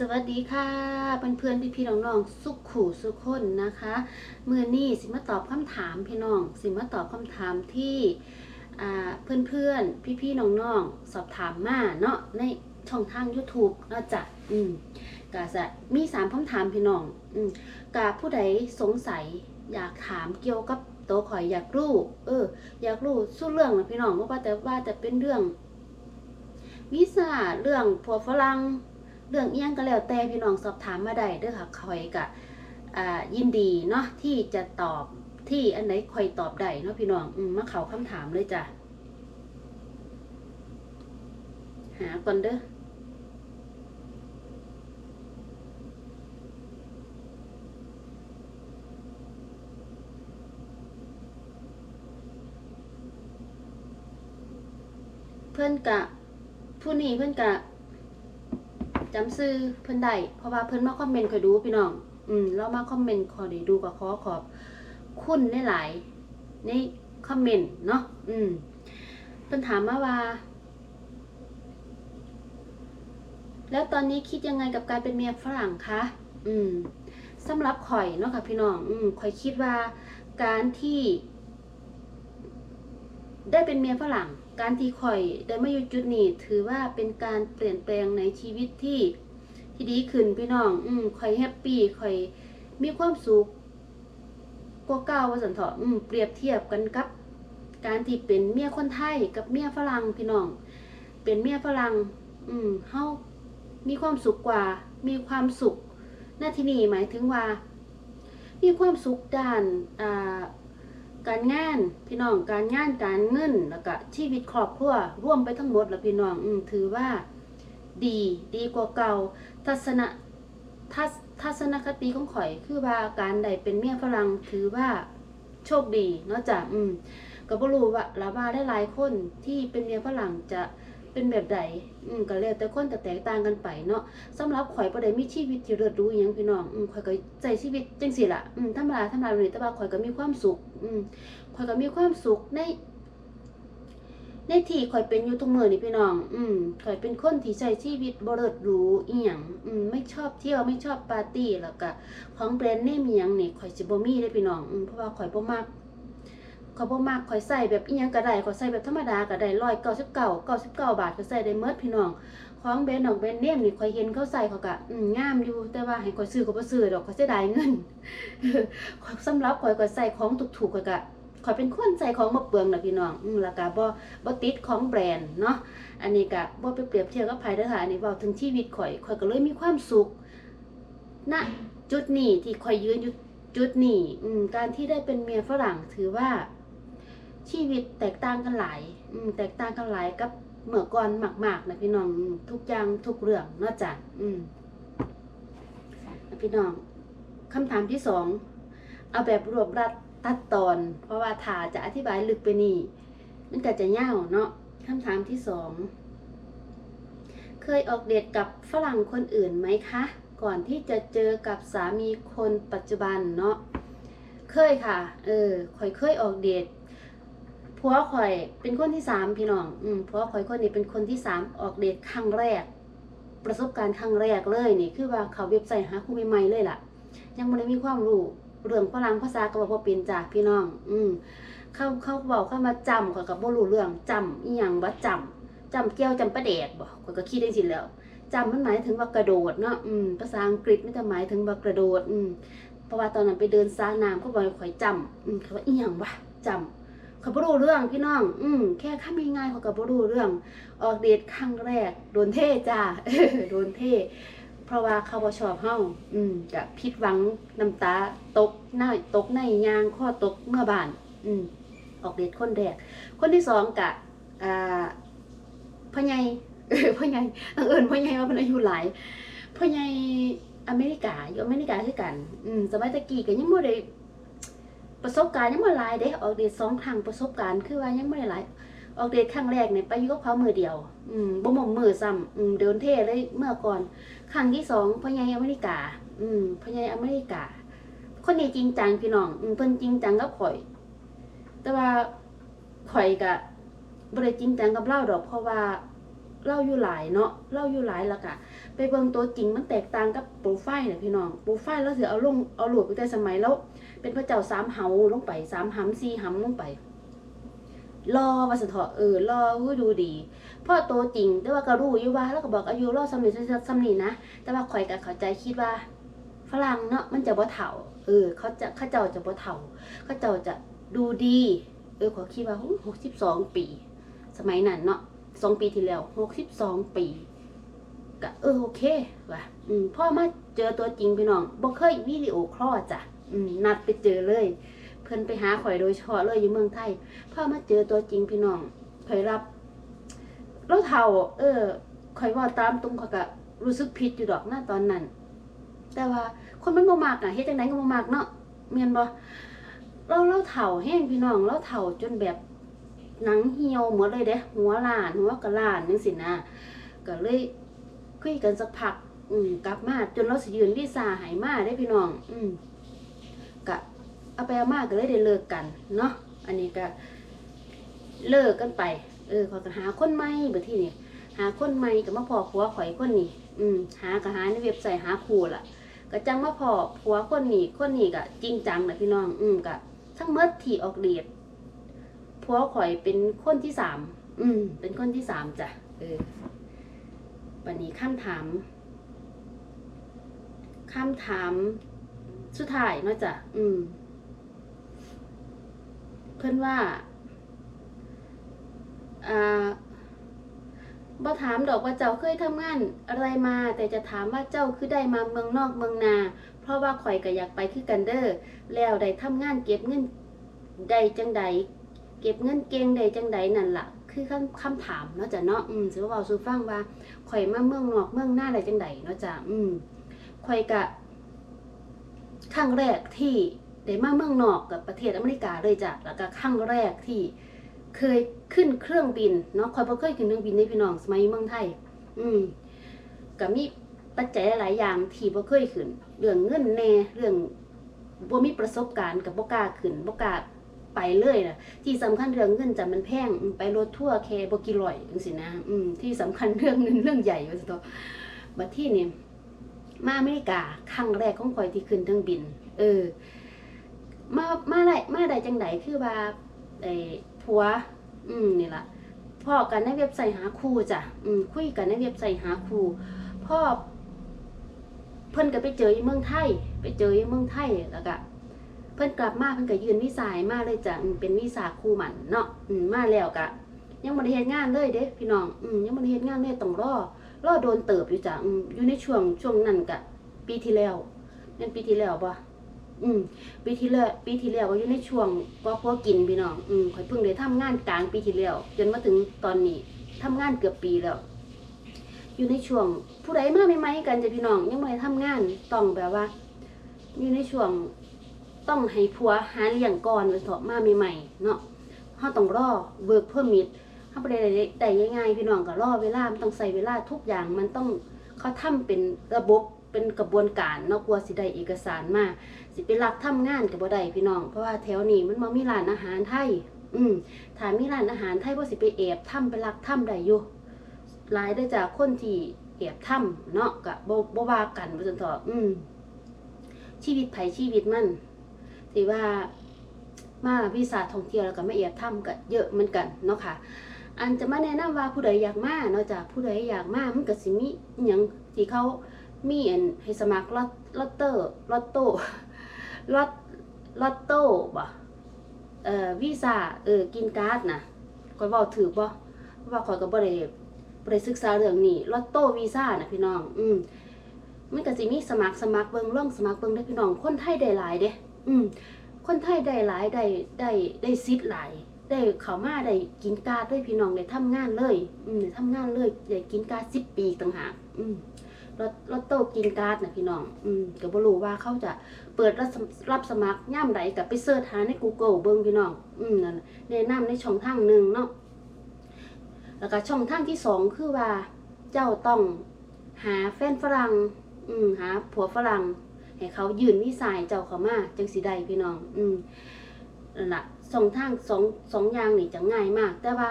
สวัสดีค่ะเพื่อนเพื่อนพี่พี่ๆน้องๆสุขขู่สุขคนนะคะมือนี้สิมาตอบคำถามพี่น้อง สิมาตอบคำถามที่เพื่อนเพื่อนพี่พี่ๆน้องๆสอบถามมาเนาะในช่องทาง YouTube เนาะจ้ะอืมกาจะมีสามคำถามพี่น้อง อืมกาผู้ใดสงสัยอยากถามเกี่ยวกับโตข่อยอยากรู้ เออ อยากรู้สู้เรื่องนะพี่น้องเพราะว่าแต่ว่าแต่เป็นเรื่องวีซ่าเรื่องผัวฝรั่ง เรื่องเอียงก็แล้วแต่พี่น้องสอบถามมาได้เด้อค่ะคอยกะยินดีเนาะที่จะตอบที่อันไหนคอยตอบได้เนาะพี่น้องอืมมาเขาคำถามเลยจ้ะหาก่อนเด้อเพื่อนกะผู้นี้เพื่อนกะ จำซื้อเพิ่นได้เพราะว่าเพิ่นมาคอมเมนต์คอยดูพี่น้อง อืมเรามาคอมเมนต์ขอได้ดูก็ขอขอบคุณในหลายในคอมเมนต์เนาะอืมเพิ่นถามมาว่า แล้วตอนนี้คิดยังไงกับการเป็นเมียฝรั่งคะอืมสำหรับข่อยเนาะค่ะพี่น้อง อืมข่อยคิดว่าการที่ ได้เป็นเมียฝรั่ง การที่ข่อยได้มาอยู่จุดนี้ถือว่าเป็นการเปลี่ยนแปลงในชีวิตที่ที่ดีขึ้นพี่น้อง อืมข่อยแฮปปี้ข่อยมีความสุขกว่าเก่าว่าสันเถาะอืมเปรียบเทียบกันกับ การที่เป็นเมียคนไทยกับเมียฝรั่งพี่น้อง เป็นเมียฝรั่งอืมเฮามีความสุขกว่า มีความสุขหน้าที่นี่หมายถึงว่า มีความสุขด้านอ่า การงานพี่น้องการงานการเงินแล้วก็ชีวิตครอบครัวร่วมไปทั้งหมดแล้วพี่น้องอืมถือว่า ดีดีกว่าเก่า ทัศนะทัศทัศนคติของข่อยคือว่าการใดเป็นเมียฝรั่งถือว่าโชคดีเนาะจ้ะอืมก็บ่รู้ว่าละว่าได้หลายคนที่เป็นเมียฝรั่งจะ เป็นแบบใดอืมก็แล้วแต่คนแต่แตกต่างกันไปเนาะสำหรับข่อยบ่ได้มีชีวิตที่เลิศรูอหยังพี่น้องอืมข่อยก็ใจชีวิตจังซี่ล่ะอืมธรรมดาธรรมดาเลยแต่ว่าข่อยก็มีความสุขอืมข่อยก็มีความสุขในในที่ข่อยเป็นอยู่ทุกมื้อนี่พี่น้อง อืมข่อยเป็นคนที่ใช้ชีวิตบ่เลิศหรูอีหยังอืมไม่ชอบเที่ยวไม่ชอบปาร์ตี้แล้วก็ของแบรนด์เนมอีหยังนี่ข่อยสิบ่มีเด้พี่น้อง อืมเพราะว่าข่อยบ่มัก ข่อยบ่มักขอยใส่แบบอีหยังก็ได้ขอยใส่แบบธรรมดาก็ได้199 99บาทก็ใส่ได้หมดพี่น้องของแบรนด์ของแบรนด์เนมนี่ขอยเห็นเขาใส่เขาก็อืมงามอยู่แต่ว่าให้ขอยซื้อก็บ่ซื้อดอกขอยเสียดายเงินขอยสำหรับขอยก็ใส่ของถูกๆขอยก็ขอยเป็นคนใส่ของบ่เปลืองนะพี่น้องอืมแล้วก็บ่บ่ติดของแบรนด์เนาะอันนี้ก็บ่ไปเปรียบเทียบกับไผเด้อค่ะอันนี้เว้าถึงชีวิตขอยขอยก็เลยมีความสุขณจุดนี้ที่ขอยยืนอยู่จุดนี้อืมการที่ได้เป็นเมียฝรั่งถือว่า ชีวิตแตกต่างกันหลาย อืม แตกต่างกันหลายกับเมื่อก่อนมากๆนะพี่น้องทุกอย่างทุกเรื่องนาะจ้ะอืมพี่น้องคำถามที่สองเอาแบบรวบรัดตัดตอน เพราะว่าถ้าจะอธิบายลึกไปนี่มันก็จะยาวเนาะคำถามที่สองเคยออกเดทกับฝรั่งคนอื่นไหมคะ ก่อนที่จะเจอกับสามีคนปัจจุบันเนาะเคยค่ะ เออข่อยเคยออกเดท ผัวข่อยเป็นคนที่สามพี่น้อง อืมผัวข่อยคนนี้เป็นคนที่สามออกเดทครั้งแรก ประสบการณ์ครั้งแรกเลยนี่ คือว่าเขาเว็บไซต์หาคู่ใหม่ๆเลยล่ะ ยังไม่ได้มีความรู้เรื่องฝรั่งภาษาก็บอกว่าเป็นจากพี่น้อง อืมเขาเขาบอกเข้ามาจำข่อยกับบ่รู้เรื่องจำอีหยังว่าจำจำเกี่ยวจำประเดดบ่ข่อยก็คิดได้สิแล้วจำมันหมายถึงว่ากระโดดเนาะอืมภาษาอังกฤษมันจะหมายถึงว่ากระโดด อืมเพราะว่าตอนนั้นไปเดินซาน้ำเขาบอกข่อยจำอืมเขาว่าอีหยังวะจำ ข่อยบ่รู้เรื่องพี่น้อง อืมแค่คำง่ายๆข่อยก็บ่รู้เรื่อง ออกเดทครั้งแรกโดนเท่จ้าโดนเท่เพราะว่าเขาบ่ชอบเฮาอืมกะผิดหวังน้ำตาตกหน้าตกในยางข้อตกเมื่อบ้าน อืมออกเดทคนแรก คนที่สองกะอ่าพ่อใหญ่เออพ่อใหญ่บังเอิญพ่อใหญ่ว่าเพิ่นอายุหลายพ่อใหญ่อเมริกาอยู่อเมริกาคือกัน อืมสมัยตะกี้ก็ยังบ่ได้ ประสบการณ์ยังบ่หลายเด้ออกเดทสองครั้งประสบการณ์คือว่ายังบ่ได้หลายออกเดทครั้งแรกเนี่ยไปอยู่กับเขามือเดียว อืมบ่หมอมมือซ้ำอืมเดินเท่เลยเมื่อก่อน ครั้งที่สองพ่อใหญ่อเมริกา อืมพ่อใหญ่อเมริกา คนนี้จริงจังพี่น้อง อืมเพิ่นจริงจังกับข่อย แต่ว่าข่อยกะบ่ได้จริงจังกับเล่าดอกเพราะว่า เล่าอยู่หลายเนาะเล่าอยู่หลายแล้วก็ไปเบิ่งตัวจริงมันแตกต่างกับโปรไฟล์น่ะพี่น้องโปรไฟล์แล้วเสิเอาลงเอาหลวดไปแต่สมัยแล้ว เป็นพระเจ้าสามเหาลงไปสามหำสี่หำลงไปรอว่าสะเถาะเออรอหูดูดีพ่อโตจริงแต่ว่าก็รู้อยู่ว่าแล้วก็บอกอายุรอสำนีสำนีนะแต่ว่าข่อยก็เข้าใจคิดว่า ฝรั่งเนาะมันจะบ่เฒ่า เออ เขาจะเขาเจ้าจะบ่เฒ่าเขาเจ้าจะดูดี เออขอคิดว่าหกสิบสองปี สมัยนั้นเนาะ สองปีที่แล้วหกสิบสองปีก็เออโอเคว่ะอืมพ่อมาเจอตัวจริงพี่น้องบ่เคยวิดีโอคลอลจ้ะอืมนัดไปเจอเลย เพิ่นไปหาข่อยโดยเฉพาะเลยอยู่เมืองไทยพ่อมาเจอตัวจริงพี่น้องข่อยรับแล้วเท่า เออข่อยว่าตามตรงข่อยก็รู้สึกผิดอยู่ดอกหน้าตอนนั้น แต่ว่าคนมันบ่มากอะเฮ็ดจังไดก็บ่มากเนาะแม่นบ่เราเราเฒ่าแห้งพี่น้องเราเฒ่าจนแบบ หนังเหี่ยวหมดเลยเด้หัวหลานหัวกระลานจังซี่นะก็เลยคุยกันสักพัก อืมกลับมาจนเราสิยืนวีซ่าให้มาได้พี่น้อง อืมก็เอาไปเอามาก็เลยได้เลิกกันเนาะอันนี้ก็เลิกกันไป เออขอยก็หาคนใหม่บัดทีนี้หาคนใหม่ก็มาพอผัวข่อยคนนี้อืมหาก็หาในเว็บไซต์หาคู่ล่ะก็จังมาพอผัวคนนี้คนนี้ก็จริงจังนะพี่น้อง อืมก็ทั้งเมดที่ออกเดท ผัวข่อยเป็นคนที่สาม อืม เป็นคนที่สามจ้ะ เออวันนี้คำถามคำถาม สุดท้ายเนาะจ้ะ อืม เพื่อนว่า อ่าบ่ถามดอกว่าเจ้าเคยทำงานอะไรมา แต่จะถามว่าเจ้าคือได้มาเมืองนอกเมืองนา เพราะว่าข่อยก็อยากไปคือกันเด้อ แล้วได้ทำงานเก็บเงินได้จังใด เก็บเงินเก่งได้จังใดนั่นล่ะ คือคำคำถามเนาะจ้ะเนาะอืมสิว่าเบาสูฟังว่าข่อยมาเมืองนอกเมืองหน้าได้จังใดเนาะจ้ะอืมข่อยก็ครั้งแรกที่ได้มาเมืองนอกกับประเทศอเมริกาเลยจ้ะแล้วก็ครั้งแรกที่เคยขึ้นเครื่องบินเนาะคอยบ่เคยขึ้นเครื่องบินในพี่น้องสมัยเมืองไทย อืมก็มีปัจจัยหลายอย่างที่บ่เคยขึ้น เรื่องเงินแน่เรื่องบ่มีประสบการณ์กับบ่กล้าขึ้นบ่กล้า ไปเลยนะที่สำคัญเรื่องเงินจะมันแพงไปรถทั่วแคบกี่ร้อยจังซี่นะอืมที่สำคัญเรื่องเงินเรื่องใหญ่ว่าซั่นเถาะบัดที่นี่มาอเมริกาครั้งแรกของข่อยที่ขึ้นเครื่องบิน เออ มามาได้มาได้จังไดคือว่าไอ้ผัว อืมนี่ละพ่อกันในเว็บไซต์หาครูจ้ะอืมคุยกันในเว็บไซต์หาครูพ่อเพิ่นก็ไปเจออยู่เมืองไทย ไปเจออยู่เมืองไทยแล้วก็ เพิ่นกลับมาเพิ่นก็ยืนวิสายมาเลยจ้ะเป็นวิสาครูหมันเนาะอืมมาแล้วก็ยังบ่ได้เฮ็ดงานเลยเด้พี่น้องอืมยังบ่ได้เฮ็ดงานเลยต้องรอรอโดนเติบอยู่จ้ะอืมอยู่ในช่วงช่วงนั้นก็ปีที่แล้วนั่นปีที่แล้วบ่อืมปีที่แล้วปีที่แล้วก็อยู่ในช่วงก็พอกินพี่น้องอืมข่อยเพิ่งได้ทำงานกลางปีที่แล้วจนมาถึงตอนนี้ทำงานเกือบปีแล้ว อยู่ในช่วง ผู้ใดมาใหม่ๆกันจ้ะพี่น้องยังไม่ได้ทำงานต้องแบบว่า อยู่ในช่วง ต้องให้ผัวหาเลี้ยงก่อนไว้เถอะมาใหม่ๆเนาะเฮาต้องรอเวิร์กเพิ่มมิดเฮาบ่ได้ได้ได้ง่ายๆพี่น้องก็รอเวลามันต้องใส่เวลาทุกอย่างมันต้องเขาทำเป็นระบบเป็นกระบวนการเนาะกลัวสิได้เอกสารมาสิไปรักทำงานกับบ่ได้พี่น้อง เพราะว่าแถวนี้มันบ่มีร้านอาหารไทย อืมถ้ามีร้านอาหารไทยบ่สิไปแอบทำไปรักทำได้อยู่หลายได้จากคนที่แอบทำเนาะก็บ่บ่ว่ากันว่าซั่นเถอะอืมชีวิตไผชีวิตมัน สิว่ามาวีซ่าท่องเที่ยวแล้วก็มาแอบทำก็เยอะเหมือนกันเนาะค่ะ อันจะมาแนะนำว่าผู้ใดอยากมาเนาะจ้ะผู้ใดอยากมามันก็สิมีอหยังที่เขามีอันให้สมัครลอตลอตเตอร์ลอตโต้ลอตลอตโต้บ่เอ่อวีซ่าเออกินการ์ดนะข่อยเว้าถูกบ่าว่าขอยก็บ่ได้บ่ได้ศึกษาเรื่องนี้ลอตโต้วีซ่านะพี่น้อง อืมมันก็สิมีสมัครสมัครเบิ่งล่องสมัครเบิ่งเด้พี่น้องคนไทยได้หลายเด้ อืมคนไทยได้หลายได้ได้ได้สิทธิ์หลาย ได้เขามาได้กินกาด้วยพี่น้องได้ทำงานเลย อืมได้ทำงานเลยได้กินการ์ด10ปีต่างหากอืมลอตลอตโต้กินการ์ดนะพี่น้อง อืมก็บ่รู้ว่าเขาจะเปิดรับสมรับสมัครย่ามใดกับไปเสิร์ชหาใน Google เบิ่งพี่น้อง อืมนั่นะแนะนำในช่องทางหนึ่งเนาะ แล้วก็ช่องทางที่สองคือว่า เจ้าต้องหาแฟนฝรั่ง อืมหาผัวฝรั่ง ให้เขายืนวิสัยเจ้าเขามาจังสิได้พี่น้อง อืมล่ะสองทางสองสองอย่างนี่จะง่ายมาก แต่ว่า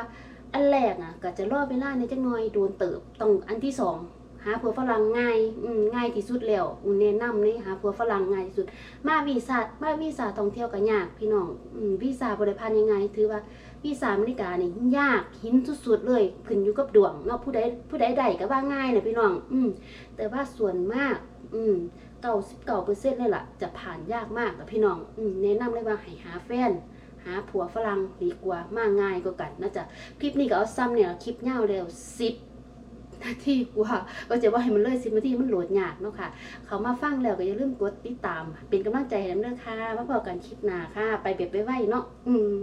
อันแรกอะ ก็จะรอเวลาในจักหน่อยโดนเติบต้องอันที่สองหาผัวฝรั่งง่ายง่ายที่สุดแล้วอืมแนะนำเลยหาผัวฝรั่งง่ายที่สุด มาวีซ่ามาวีซ่าท่องเที่ยวก็ยากพี่น้องอวีซ่าบริพันธ์ยังไง ถือว่าวีซ่าอเมริกานี่ยากหินสุดๆเลยขึ้นอยู่กับดวงเนาะผู้ใดผู้ใดได้ก็ว่าง่ายนะพี่น้อง อืมแต่ว่าส่วนมาก อืม เก้าสิบเก้าเปอร์เซ็นต์เลยล่ะ จะผ่านยากมากกับพี่น้องอืแนะนำเลยว่าให้หาแฟน หาผัวฝรั่งดีกว่า มาง่ายกว่ากันนะจ๊ะ คลิปนี้ก็เอาซ้ำเนี่ยคลิปยาวแล้วสิบนาทีกว่า ก็จะว่าให้มันเลยสิบนาทีมันโหลดยากเนาะค่ะ เขามาฟังแล้วก็อย่าลืมกดติดตาม เป็นกำลังใจให้น้ำเด้อค่ะมาพบกันคลิปหน้าค่ะ ไปแบบไว้ๆเนาะ อืม